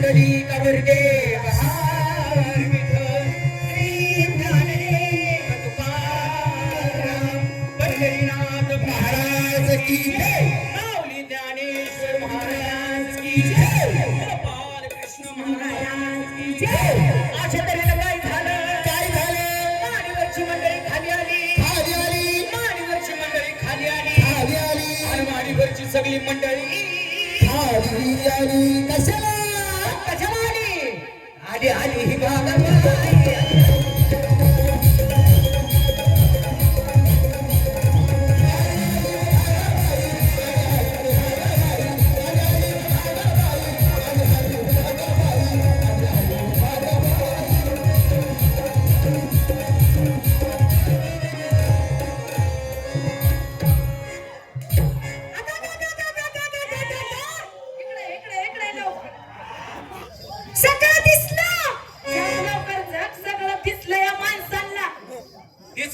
कुंडली कवरगे पंढरीनाथ महाराज की. माऊली ज्ञानेश्वर महाराज की जय. बालकृष्ण महाराज की जय. अशा तऱ्हेनं काय झालं काय झालं माडीवरची मंडळी खाली आली. खाली आली. मंडळी खाली आली खाली आली आणि माडीवरची सगळी मंडळी. खाली आली. कशाला? आली आली ही बाबा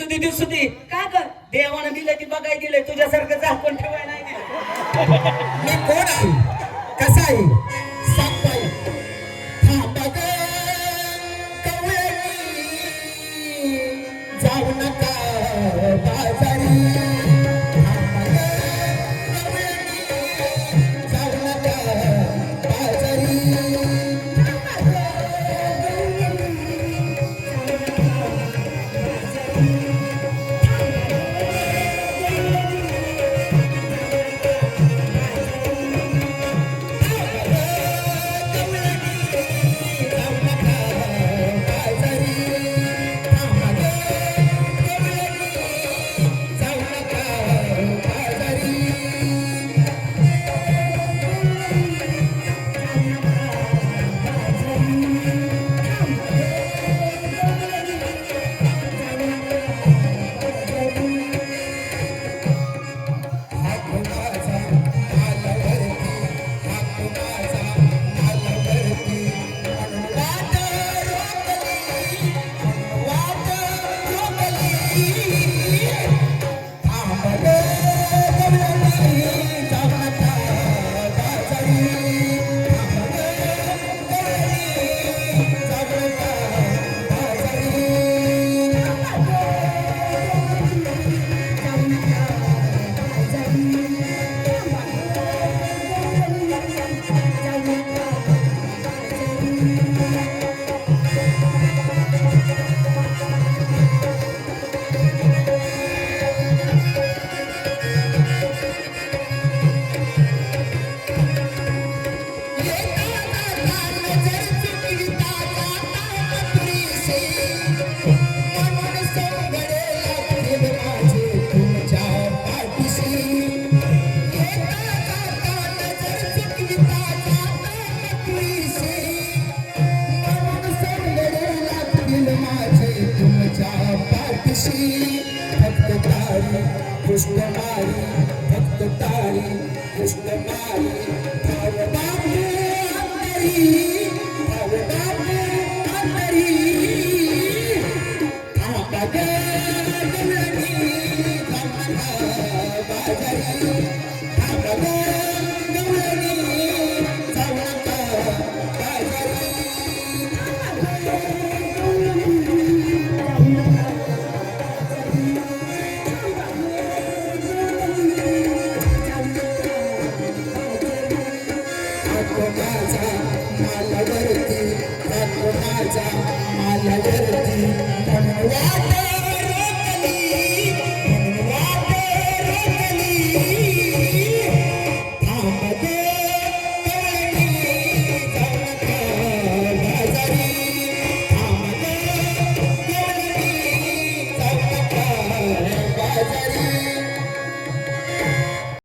दिसू दे दिसू दे का ग देवानं दिलं ती बघाय दिलंय तुझ्यासारखं झाकून ठेवाय नाही दिलं. मी कोण आहे? कसा आहे? सांग बाई थांबा ग कवळणी जाऊ नका बाजारी. फक्त तारी कृष्ण मारी फक्त तारी कृष्ण मारी भाव अंतरी अंतरी बाजारी. माझा मालवरती पण वाट